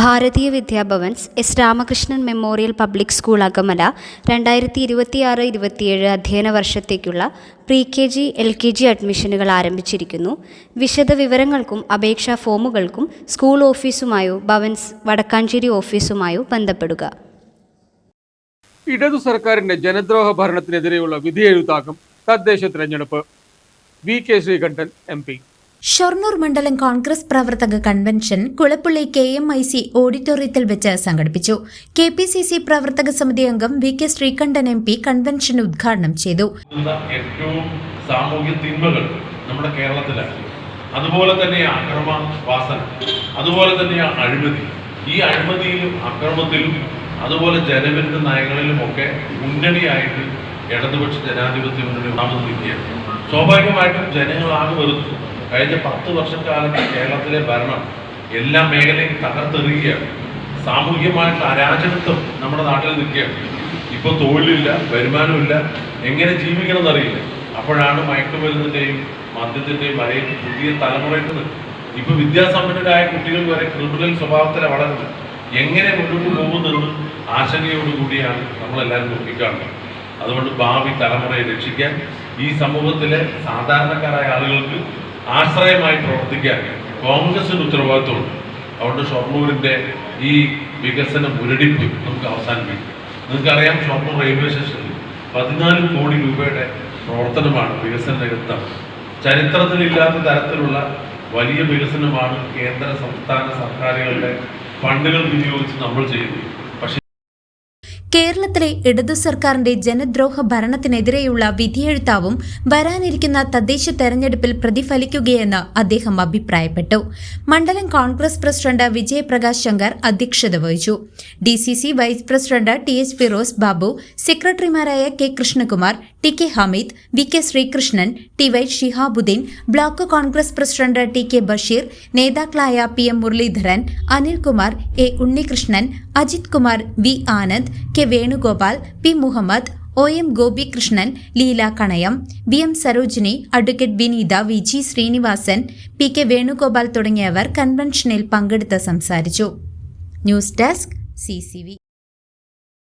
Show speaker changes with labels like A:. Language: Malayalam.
A: Bharatiya Vidyabhavans S Ramakrishnan memorial public school Akamala രണ്ടായിരത്തി ഇരുപത്തിയാറ് ഇരുപത്തിയേഴ് അധ്യയന വർഷത്തേക്കുള്ള pre K G L K G അഡ്മിഷനുകൾ ആരംഭിച്ചിരിക്കുന്നു. വിശദവിവരങ്ങൾക്കും അപേക്ഷാ ഫോമുകൾക്കും സ്കൂൾ ഓഫീസുമായോ ഭവൻസ് വടക്കാഞ്ചേരി ഓഫീസുമായോ ബന്ധപ്പെടുക.
B: ഇടതു സർക്കാരിന്റെ ജനദ്രോഹ ഭരണത്തിനെതിരെയുള്ള വിധിയെഴുത്താക്കും തദ്ദേശ തിരഞ്ഞെടുപ്പ്. V K Sreekandan M P.
C: Shoranur മണ്ഡലം കോൺഗ്രസ് പ്രവർത്തക convention Kulappully K M I C ഓഡിറ്റോറിയത്തിൽ വെച്ച് സംഘടിപ്പിച്ചു. കെ പി സി സി പ്രവർത്തക സമിതി അംഗം V K Sreekandan M P convention ഉദ്ഘാടനം ചെയ്തു.
D: ഏറ്റവും സാമൂഹ്യ തിന്മകൾ നമ്മുടെ കേരളത്തിലാണ്. അതുപോലെ തന്നെ അക്രമ വാസന അതുപോലെ തന്നെ അഴിമതി. ഈ അഴിമതിയിലും അക്രമത്തിലും അതുപോലെ ജനവിരുദ്ധ നയങ്ങളിലുമൊക്കെ മുന്നണിയായിട്ട് ഇടതുപക്ഷ ജനാധിപത്യ മുന്നണി ഒന്നാമത് നിൽക്കുകയാണ്. സ്വാഭാവികമായിട്ടും ജനങ്ങളാകെ വെറുത്തു. കഴിഞ്ഞ പത്ത് വർഷക്കാലത്ത് കേരളത്തിലെ ഭരണം എല്ലാ മേഖലയും തകർത്തെറിയുകയാണ്. സാമൂഹികമായിട്ടുള്ള അരാജകത്വം നമ്മുടെ നാട്ടിൽ നിൽക്കുകയാണ്. ഇപ്പോൾ തൊഴിലില്ല വരുമാനമില്ല എങ്ങനെ ജീവിക്കണം എന്നറിയില്ല അപ്പോഴാണ് മയക്കുമരുന്നിന്റെയും മദ്യത്തിന്റെയും വരയിൽ പുതിയ തലമുറയ്ക്ക് ഇപ്പൊ വിദ്യാസമ്പന്നരായ കുട്ടികൾ വരെ ക്രിമിനൽ സ്വഭാവത്തിലെ വളരുന്നത്. എങ്ങനെ മുന്നോട്ട് പോകുന്നത് ആശങ്കയോടുകൂടിയാണ് നമ്മളെല്ലാവരും നോക്കിക്കാണുന്നത്. അതുകൊണ്ട് ഭാവി തലമുറയെ രക്ഷിക്കാൻ ഈ സമൂഹത്തിലെ സാധാരണക്കാരായ ആളുകൾക്ക് ആശ്രയമായി പ്രവർത്തിക്കാൻ കോൺഗ്രസിന് ഉത്തരവാദിത്വമുണ്ട് അതുകൊണ്ട് ഷൊർണൂരിന്റെ ഈ വികസന മുരടിപ്പ് നമുക്ക് അവസാനിപ്പിക്കും. നിങ്ങൾക്കറിയാം ഷൊർണൂർ റെയിൽവേ സ്റ്റേഷനിൽ പതിനാല് കോടി രൂപയുടെ പ്രവർത്തനമാണ് വികസന രംഗത്ത്. ചരിത്രത്തിലില്ലാത്ത തരത്തിലുള്ള വലിയ വികസനമാണ് കേന്ദ്ര സംസ്ഥാന സർക്കാരുകളുടെ ഫണ്ടുകൾ വിനിയോഗിച്ച് നമ്മൾ ചെയ്യുന്നത്.
C: കേരളത്തിലെ ഇടതു സർക്കാരിന്റെ ജനദ്രോഹ ഭരണത്തിനെതിരെയുള്ള വിധിയെഴുത്താവും വരാനിരിക്കുന്ന തദ്ദേശ തെരഞ്ഞെടുപ്പിൽ പ്രതിഫലിക്കുകയെന്ന് അദ്ദേഹം അഭിപ്രായപ്പെട്ടു. മണ്ഡലം കോൺഗ്രസ് പ്രസിഡന്റ് വിജയപ്രകാശ് ശങ്കർ അധ്യക്ഷത വഹിച്ചു. D C C vice president T H Firoz Babu സെക്രട്ടറിമാരായ K Krishnakumar T K Hameed V K Sreekrishnan T Y Shihabuddin block Congress president T K Basheer നേതാക്കളായ P M Muraleedharan Anilkumar A Unnikrishnan Ajith Kumar V Anand K Venugopal P Muhammad O M Gopikrishnan Leela Kanayam V M Sarojini advocate Vineetha V G Sreenivasan P K Venugopal തുടങ്ങിയവർ കൺവെൻഷനിൽ പങ്കെടുത്ത് സംസാരിച്ചു. News desk C C V.